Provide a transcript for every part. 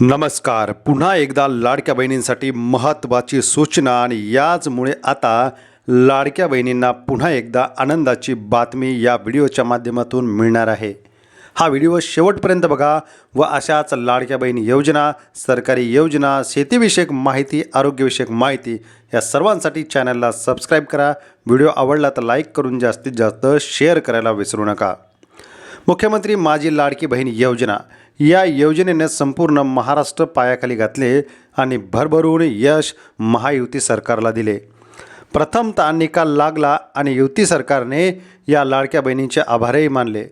नमस्कार. पुन्हा एकदा लाडक्या बहिणींसाठी महत्त्वाची सूचना आणि याचमुळे आता लाडक्या बहिणींना पुन्हा एकदा आनंदाची बातमी या व्हिडिओच्या माध्यमातून मिळणार आहे. हा व्हिडिओ शेवटपर्यंत बघा व अशाच लाडक्या बहीण योजना सरकारी योजना शेतीविषयक माहिती आरोग्यविषयक माहिती या सर्वांसाठी चॅनलला सबस्क्राईब करा. व्हिडिओ आवडला तर लाईक करून जास्तीत जास्त शेअर करायला विसरू नका. मुख्यमंत्री माझी लाडकी बहीण योजना. या योजनेने संपूर्ण महाराष्ट्र पायाखाली घातले आणि भरभरून यश महायुती सरकारला दिले. प्रथमतः निकाल लागला आणि युती सरकारने या लाडक्या बहिणींचे आभारही मानले.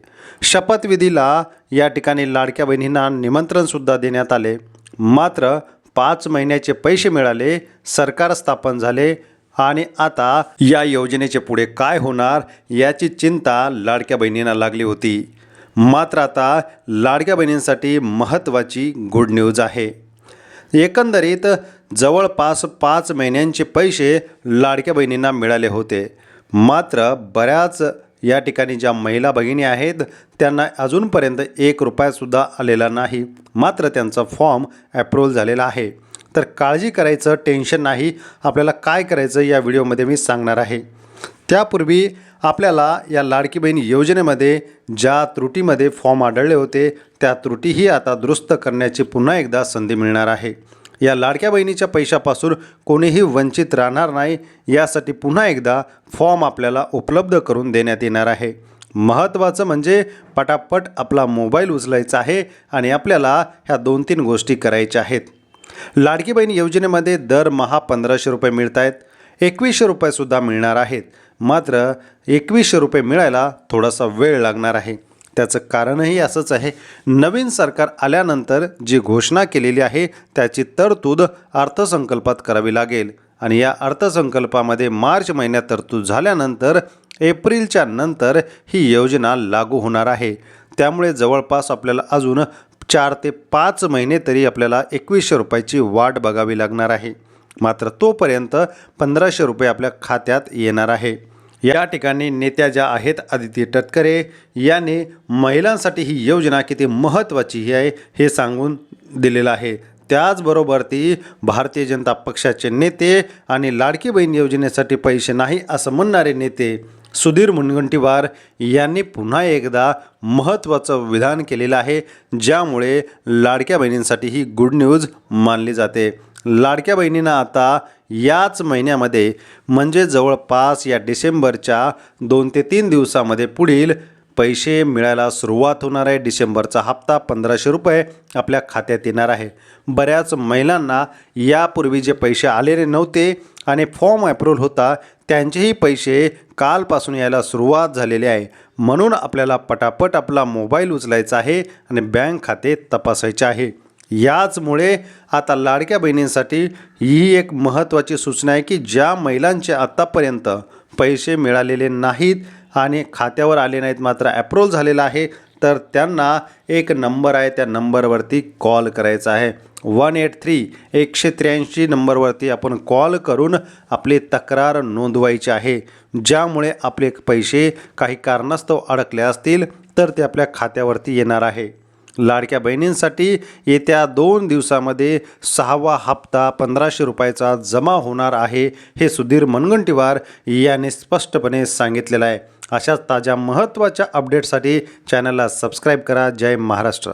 शपथविधीला या ठिकाणी लाडक्या बहिणींना निमंत्रणसुद्धा देण्यात आले. मात्र पाच महिन्याचे पैसे मिळाले सरकार स्थापन झाले आणि आता या योजनेचे पुढे काय होणार याची चिंता लाडक्या बहिणींना लागली होती. मात्र आता लाडक्या बहिणींसाठी महत्त्वाची गुड न्यूज आहे. एकंदरीत जवळपास पाच महिन्यांचे पैसे लाडक्या बहिणींना मिळाले होते. मात्र बऱ्याच या ठिकाणी ज्या महिला भगिनी आहेत त्यांना अजूनपर्यंत एक रुपयासुद्धा आलेला नाही. मात्र त्यांचा फॉर्म ॲप्रूव्हल झालेला आहे. तर काळजी करायचं टेन्शन नाही. आपल्याला काय करायचं या व्हिडिओमध्ये मी सांगणार आहे. त्यापूर्वी आपल्याला या लाडकी बहीण योजनेमध्ये ज्या त्रुटीमध्ये फॉर्म आढळले होते त्या त्रुटीही आता दुरुस्त करण्याची पुन्हा एकदा संधी मिळणार आहे. या लाडक्या बहिणीच्या पैशापासून कोणीही वंचित राहणार नाही यासाठी पुन्हा एकदा फॉर्म आपल्याला उपलब्ध करून देण्यात येणार आहे. महत्त्वाचं म्हणजे पटापट आपला मोबाईल उचलायचा आहे आणि आपल्याला ह्या दोन तीन गोष्टी करायच्या आहेत. लाडकी बहीण योजनेमध्ये दरमहा पंधराशे रुपये मिळत आहेत एकवीसशे रुपयेसुद्धा मिळणार आहेत. मात्र एकवीसशे रुपये मिळायला थोडासा वेळ लागणार आहे. त्याचं कारणही असंच आहे. नवीन सरकार आल्यानंतर जी घोषणा केलेली आहे त्याची तरतूद अर्थसंकल्पात करावी लागेल. आणि या अर्थसंकल्पामध्ये मार्च महिन्यात तरतूद झाल्यानंतर एप्रिलच्या नंतर ही योजना लागू होणार आहे. त्यामुळे जवळपास आपल्याला अजून चार ते पाच महिने तरी आपल्याला एकवीसशे रुपयाची वाट बघावी लागणार आहे. मात्र तोपर्यंत पंधराशे रुपये आपल्या खात्यात येणार आहे. या ठिकाणी नेत्या ज्या आहेत आदिती तटकरे यांनी महिलांसाठी ही योजना किती महत्त्वाची ही आहे हे सांगून दिलेलं आहे. त्याचबरोबर ती भारतीय जनता पक्षाचे नेते आणि लाडकी बहीण योजनेसाठी पैसे नाही असं म्हणणारे नेते सुधीर मुनगंटीवार यांनी पुन्हा एकदा महत्त्वाचं विधान केलेलं आहे ज्यामुळे लाडक्या बहिणींसाठी ही गुड न्यूज मानली जाते. लाडक्या बहिणींना आता याच महिन्यामध्ये म्हणजे जवळपास या डिसेंबरच्या दोन ते तीन दिवसामध्ये पुढील पैसे मिळायला सुरुवात होणार आहे. डिसेंबरचा हप्ता पंधराशे रुपये आपल्या खात्यात येणार आहे. बऱ्याच महिलांना यापूर्वी जे पैसे आलेले नव्हते आणि फॉर्म अप्रूव्हल होता त्यांचेही पैसे कालपासून यायला सुरुवात झालेली आहे. म्हणून आपल्याला पटापट आपला मोबाईल उचलायचा आहे आणि बँक खाते तपासायचे आहे. याचमुळे आता लाडक्या बहिणींसाठी ही एक महत्त्वाची सूचना आहे की ज्या महिलांचे आत्तापर्यंत पैसे मिळालेले नाहीत आणि खात्यावर आले नाहीत मात्र ॲप्रोल झालेला आहे तर त्यांना एक नंबर आहे त्या नंबरवरती कॉल करायचा आहे. वन एट थ्री एकशे त्र्याऐंशी नंबरवरती आपण कॉल करून आपली तक्रार नोंदवायची आहे. ज्यामुळे आपले पैसे काही कारणास्तव अडकले असतील तर ते आपल्या खात्यावरती येणार आहे. लाडक्या बहिणींसाठी येत्या दोन दिवसामध्ये सहावा हप्ता पंधराशे रुपयाचा जमा होणार आहे हे सुधीर मनगंटीवार याने स्पष्टपणे सांगितलेलं आहे. अशाच ताज्या महत्त्वाच्या अपडेटसाठी चॅनलला सबस्क्राईब करा. जय महाराष्ट्र.